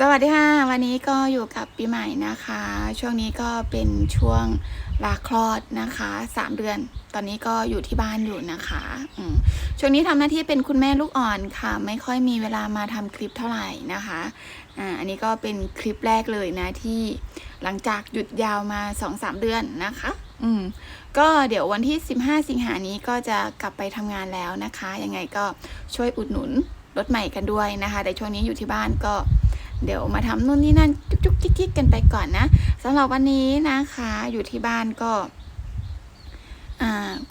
สวัสดีค่ะ วันนี้ก็อยู่กับปีใหม่นะคะ ช่วงนี้ก็เป็นช่วงลาคลอดนะคะสามเดือน ตอนนี้ก็อยู่ที่บ้านอยู่นะคะช่วงนี้ทำหน้าที่เป็นคุณแม่ลูกอ่อนค่ะ ไม่ค่อยมีเวลามาทำคลิปเท่าไหร่นะคะอ่าอันนี้ก็เป็นคลิปแรกเลยนะที่หลังจากหยุดยาวมาสองสามเดือนนะคะ อืมก็เดี๋ยววันที่ 15 สิงหานี้ก็จะกลับไปทำงานแล้วนะคะ ยังไงก็ช่วยอุดหนุนรถใหม่กันด้วยนะคะ แต่ช่วงนี้อยู่ที่บ้านก็ เดี๋ยวมาทำนู่นนี่นั่นจุกจิกจิกกันไปก่อนนะสำหรับวันนี้นะคะ อยู่ที่บ้านก็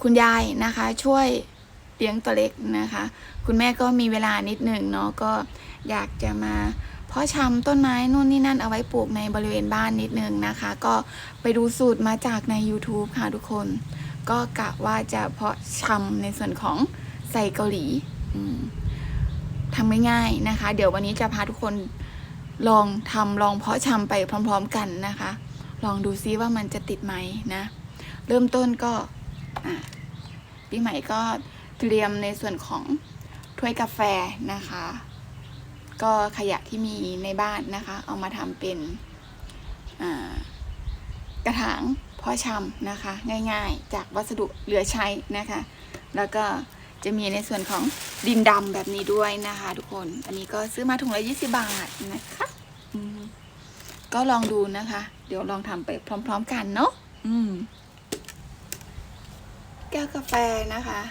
คุณยายนะคะ ช่วยเลี้ยงตัวเล็กนะคะ คุณแม่ก็มีเวลานิดหนึ่งเนาะก็อยากจะมาเพาะชำต้นไม้นู่นนี่นั่นเอาไว้ปลูกในบริเวณบ้านนิดนึงนะคะ ก็ไปดูสูตรมาจากใน YouTube ค่ะทุกคน ก็กะว่าจะเพาะชำในส่วนของใส่เกาหลีอืมทำง่ายๆนะคะ เดี๋ยววันนี้จะพาทุกคน ลองทำลองเพาะชำไปพร้อม ๆ กันนะคะ ลองดูซิว่ามันจะติดไหมนะ เริ่มต้นก็อะปีใหม่ก็เตรียมในส่วนของถ้วยกาแฟนะคะ ก็ขยะที่มีในบ้านนะคะ เอามาทำเป็นกระถางเพาะชำนะคะ ง่ายๆ จากวัสดุเหลือใช้นะคะ แล้วก็จะมีในส่วนของดินดำแบบนี้ด้วยนะคะ ทุกคน อันนี้ก็ซื้อมาถุงละ 20 บาทนะคะ ก็ลองดูนะคะ เดี๋ยวลองทำไปพร้อม ๆ กันเนาะอืม แก้วกาแฟนะคะ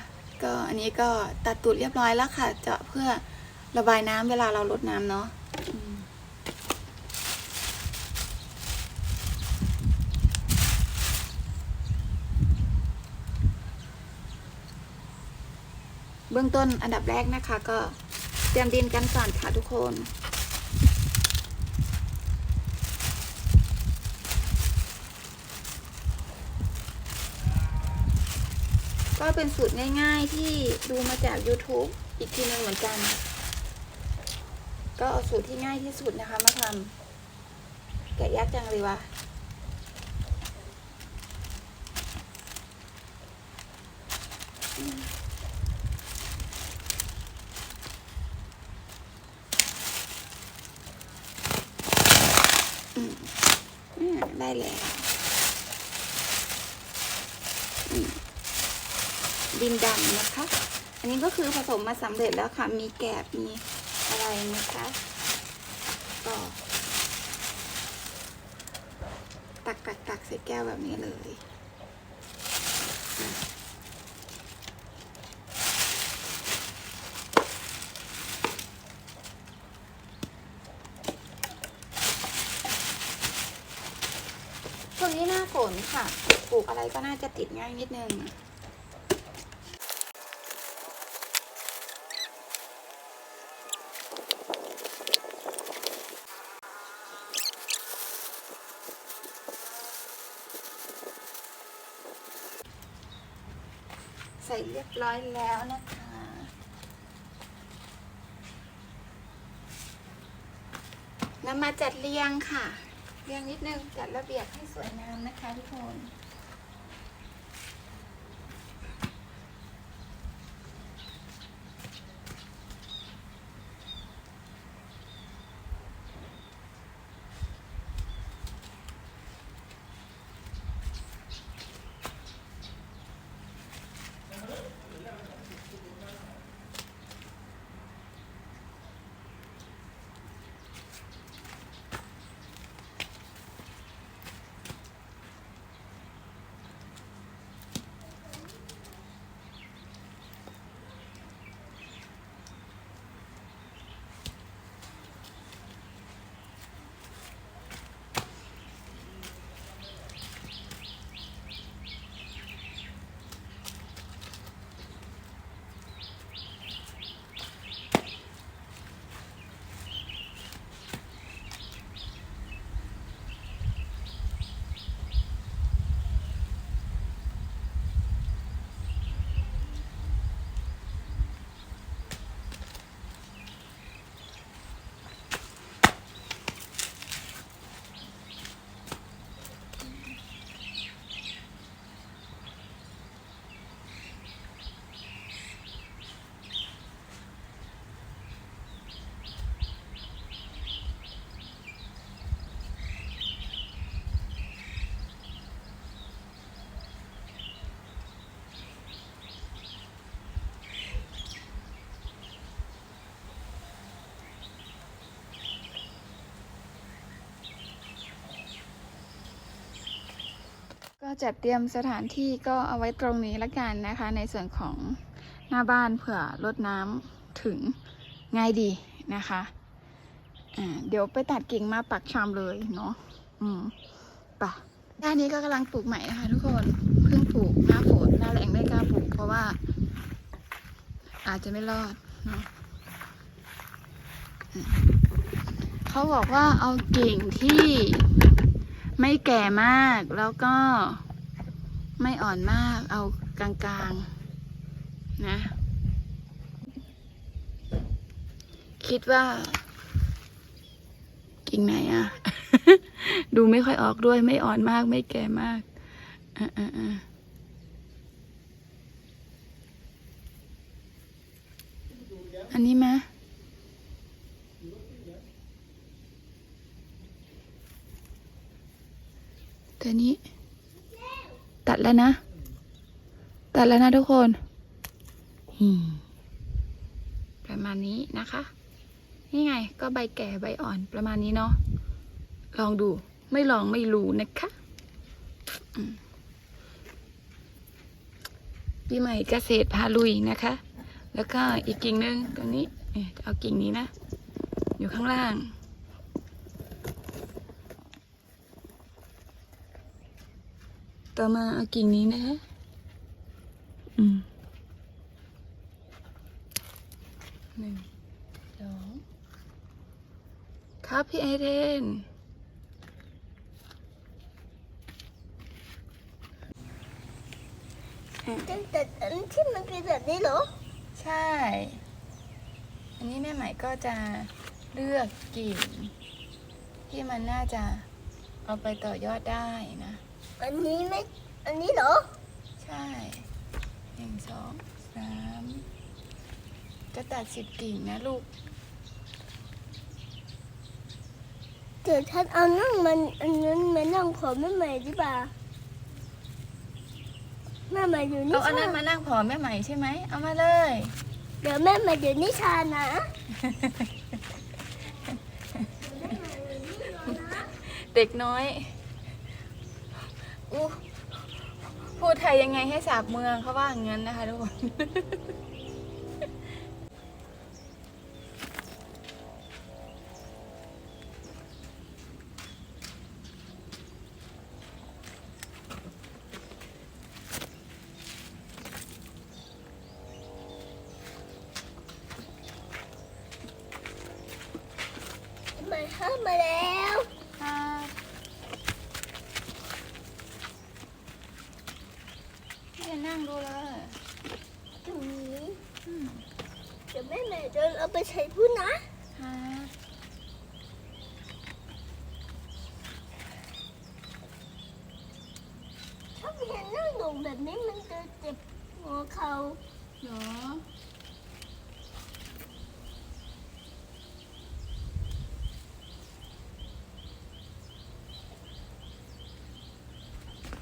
ก็อันนี้ก็ตัดตูดเรียบร้อยแล้วค่ะเจาะเพื่อระบายน้ำเวลาเราลดน้ำเนาะอืมเบื้องต้นอันดับแรกนะคะ ก็เตรียมดินกันก่อนค่ะทุกคน ก็เป็นสูตรง่ายๆที่ดูมาจาก YouTube อีกทีหนึงเหมือนกัน ก็เอาสูตรที่ง่ายที่สุดนะคะมาทำแกะยากจังเลยวะอืมอืมได้แล้วอืม ดินดำนะคะ อันนี้ก็คือผสมมาสำเร็จแล้วค่ะ มีแกบมีอะไรนะคะก็ตักตักตักใส่แก้วแบบนี้เลย ช่วงนี้หน้าฝนค่ะ ปลูกอะไรก็น่าจะติดง่ายนิดนึง ร้อยแล้วนะคะ นำมาจัดเรียงค่ะ เรียงนิดนึง จัดระเบียบให้สวยงามนะคะทุกคน จัดเตรียมสถานที่ก็เอาไว้ตรงนี้ละกันนะคะ ในส่วนของหน้าบ้านเผื่อรดน้ำถึงง่ายดีนะคะอ่าเดี๋ยวไปตัดกิ่งมาปักชามเลยเนาะอืมไปะด้านนี้ก็กำลังปลูกใหม่นะคะทุกคนเพิ่งปลูกหน้าฝนหน้าแรงไม่กล้าปลูกเพราะว่า อาจจะไม่รอดเนาะเขาบอกว่าเอากิ่งที่ไม่แก่มากแล้วก็ ไม่อ่อนมากเอากลางๆ นะ คิดว่ากิ่งไหนอะดูไม่ค่อยออกด้วย ไม่อ่อนมาก ไม่แก่มากอะอะอะอันนี้ไหมแต่นี้ ตัด แล้วนะ ตัดแล้วนะทุกคนอืมประมาณนี้นะคะ นี่ไง ก็ใบแก่ใบอ่อนประมาณนี้เนาะ ลองดู ไม่ลองไม่รู้นะคะอืมปีใหม่เกษตรพาลุยนะคะ แล้วก็อีกกิ่งหนึ่งตรงนี้เอ๊ะเอากิ่งนี้นะ อยู่ข้างล่าง ต่อมาเอากิ่งนี้นะคะ อืมหนึ่งสองครับพี่ไอเดนแต่แต่อันที่มันเป็นแบบนี้เหรอ ใช่ อันนี้แม่ใหม่ก็จะเลือกกิ่งที่มันน่าจะเอาไปต่อยอดได้นะ อันนี้ไม่ อันนี้เหรอ ใช่หนึ่งสองสามจะตัดสิบกิ่งนะลูก เดี๋ยวฉันเอานั่งมันอันนั้นมานั่งขอแม่ใหม่ดีป่าแม่ใหม่อยู่นิเอาอันชานั้นมานั่งผอมแม่ใหม่ใช่ไหม เอามาเลย เดี๋ยวแม่ใหม่อยู่นิชานะ เด็กน้อย อู้พูดไทยยังไงให้สาบเมืองเขาว่าอย่างนั้นนะคะทุกคน ใหม่เข้ามาแล้ว ครับพี่จะ นั่งดูเลยตรงนี้อืมเดี๋ยวแม่ใหม่เดินเอาไปใช้พูดนะครับถ้าเพียงนั่งลงแบบนี้มันจะเจ็บหัวเขา เหรอ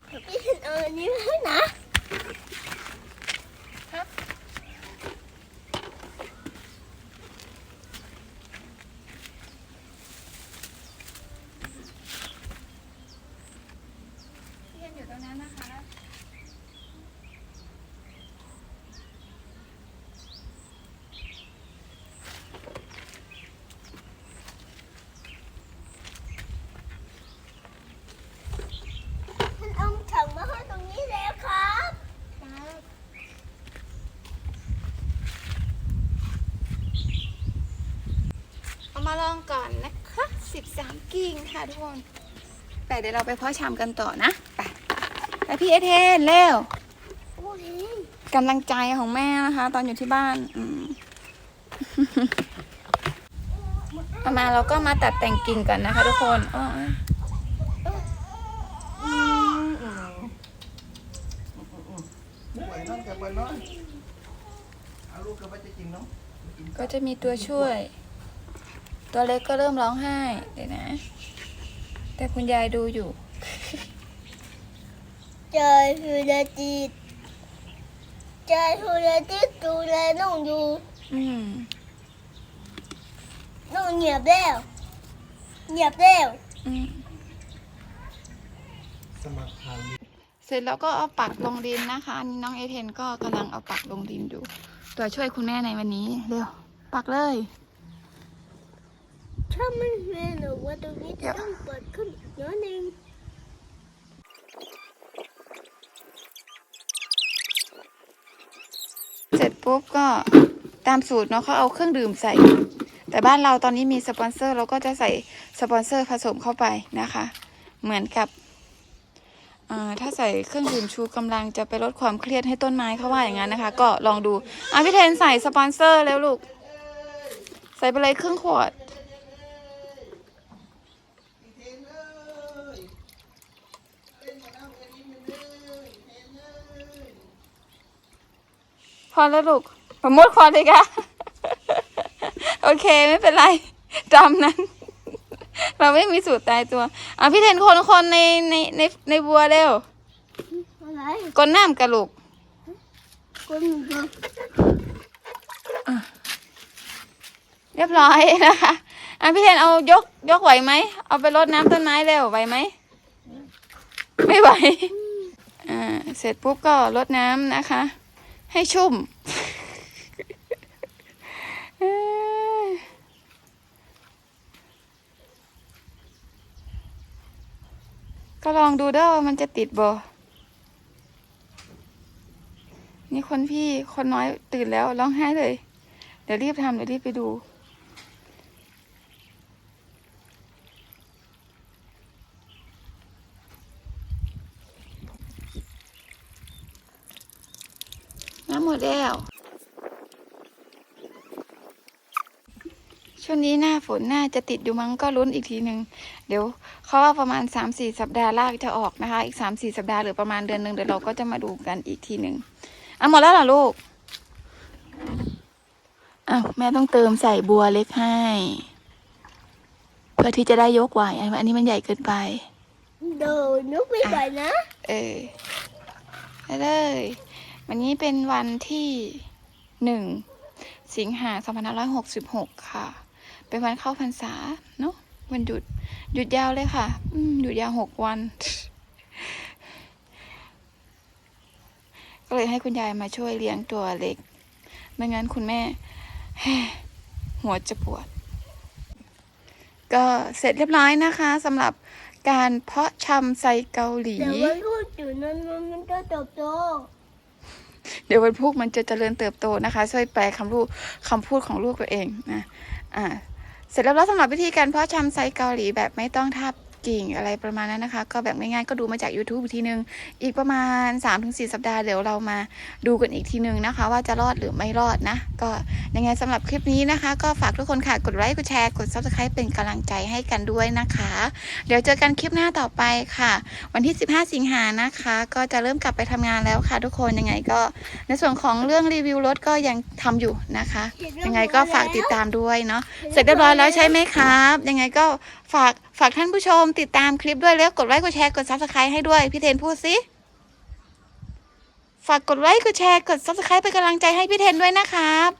เดี๋ยวพี่เห็นเอาอันนี้มาให้นะครับพี่เห็นอยู่ตรงนั้นนะคะ ฉันเอาถังมาให้ตรงนี้แล้วครับ ครับเอามาลองก่อนนะคะสิบสาม กิ่งค่ะทุกคนแต่เดี๋ยวเราไปเพาะชำกันต่อนะไปไปพี่เอเทนเร็วกำลังใจของแม่นะคะ ตอนอยู่ที่บ้านอืมเอามาเราก็มาตัดแต่งกิ่งก่อนนะคะ ทุกคนอ้อก็จะมีตัวช่วย ตัวเล็กก็เริ่มร้องไห้เดี๋ยวนะ แต่คุณยายดูอยู่ใจคือละจิตใจคือละจิตดูแลน้องอยู่อืมน้องเงียบแล้วเงียบแล้วอืมสมัครข่าวเสร็จแล้วก็เอาปักลงดินนะคะอันนี้น้องเอเทนก็กำลังเอาปักลงดินอยู่ ตัวช่วยคุณแม่ในวันนี้เร็วปักเลย ถ้ามันแม่หนูว่าตรงนี้เดี๋จะยวต้องเปิดขึ้นอีกนิดนึงเสร็จปุ๊บก็ตามสูตรเนาะเขาเอาเครื่องดื่มใส่ แต่บ้านเราตอนนี้มีสปอนเซอร์เราก็จะใส่สปอนเซอร์ผสมเข้าไปนะคะ เหมือนกับอ่าถ้าใส่เครื่องดื่มชูกำลังจะไปลดความเครียดให้ต้นไม้เขาว่าอย่างนั้นนะคะ ก็ลองดูอะพี่เทนใส่สปอนเซอร์แล้วลูก ใส่ไปเลยครึ่งขวด เทนเอ้ยเล่นกับน้ำเอ็นนี่มันเอ้ยเทนเอ้ย พอแล้วลูกผมมดคอเลยค่ะโอเคไม่เป็นไรตามนั้น เราไม่มีสูตรตายตัวอะพี่เทนคนคนในในในในบัวเร็วอะไรกดน้ำกระลูกคุณดูเรียบร้อยนะคะอะพี่เทนเอายกยกไหวไหมเอาไปรดน้ำต้นไม้เร็วไหวไหมไม่ไหวอ่าเสร็จปุ๊บก็รดน้ำนะคะ ให้ชุ่ม ก็ลองดูเด้อว่ามันจะติดบ่นี่คนพี่คนน้อยตื่นแล้วร้องไห้เลย เดี๋ยวรีบทำเดี๋ยวรีบไปดู น้ำหมด แล้วช่วงนี้หน้าฝนน่าจะติดอยู่มั้งก็ลุ้นอีกทีหนึ่งเดี๋ยวเขาว่าประมาณ 3-4 สัปดาห์ลากจะออกนะคะ อีก 3-4 สัปดาห์หรือประมาณเดือนหนึ่งเดี๋ยวเราก็จะมาดูกันอีกทีหนึ่งอะหมดแล้วเหรอลูกอ้าวแม่ต้องเติมใส่บัวเล็กให้ เพื่อที่จะได้ยกไหวอันอันนี้มันใหญ่เกินไปเดินนุกไม่ไหวนะ เออไปเลย วันนี้เป็นวันที่หนึ่งสิงหาสองพันห้าร้อยหกสิบหกค่ะ เป็นวันเข้าพรรษาเนาะวันหยุด หยุดยาวเลยค่ะ อืหยุดยาวหกวัน ก็เลยให้คุณยายมาช่วยเลี้ยงตัวเล็ก ไม่งั้นคุณแม่ หัวจะปวด ก็เสร็จเรียบร้อยนะคะสำหรับการเพาะชำไซเกาหลีแต่ว่าพูดอยู่นั้นมันก็เติบโต เดี๋ยววันพุกมันจะเจริญเติบโตนะคะ ช่วยแปลคำลูกคำพูดของลูกตัวเองนะอ่าเสร็จแล้วสำหรับวิธีการเพาะชำไซเกาหลีแบบไม่ต้องทับ กิ่งอะไรประมาณนั้นนะคะ ก็แบบง่ายๆก็ดูมาจาก YouTube อีกทีนึง อีกประมาณ 3-4 สัปดาห์เดี๋ยวเรามาดูกันอีกทีนึงนะคะ ว่าจะรอดหรือไม่รอดนะ ก็ยังไงสำหรับคลิปนี้นะคะ ก็ฝากทุกคนค่ะ กดไลค์กดแชร์กด Subscribe เป็นกำลังใจให้กันด้วยนะคะ เดี๋ยวเจอกันคลิปหน้าต่อไปค่ะ วันที่ 15 สิงหานะคะ ก็จะเริ่มกลับไปทำงานแล้วค่ะ ทุกคนยังไงก็ ในส่วนของเรื่องรีวิวรถก็ยังทำอยู่นะคะ ยังไงก็ฝากติดตามด้วยเนาะเสร็จเรียบร้อยแล้วใช่ไหมครับ ยังไงก็ ฝากฝากท่านผู้ชมติดตามคลิปด้วยแล้วกดไลค์กดแชร์กด subscribe ให้ด้วย พี่เทนพูดสิฝากกดไลค์กดแชร์กด subscribe เป็นกำลังใจให้พี่เทนด้วยนะครับ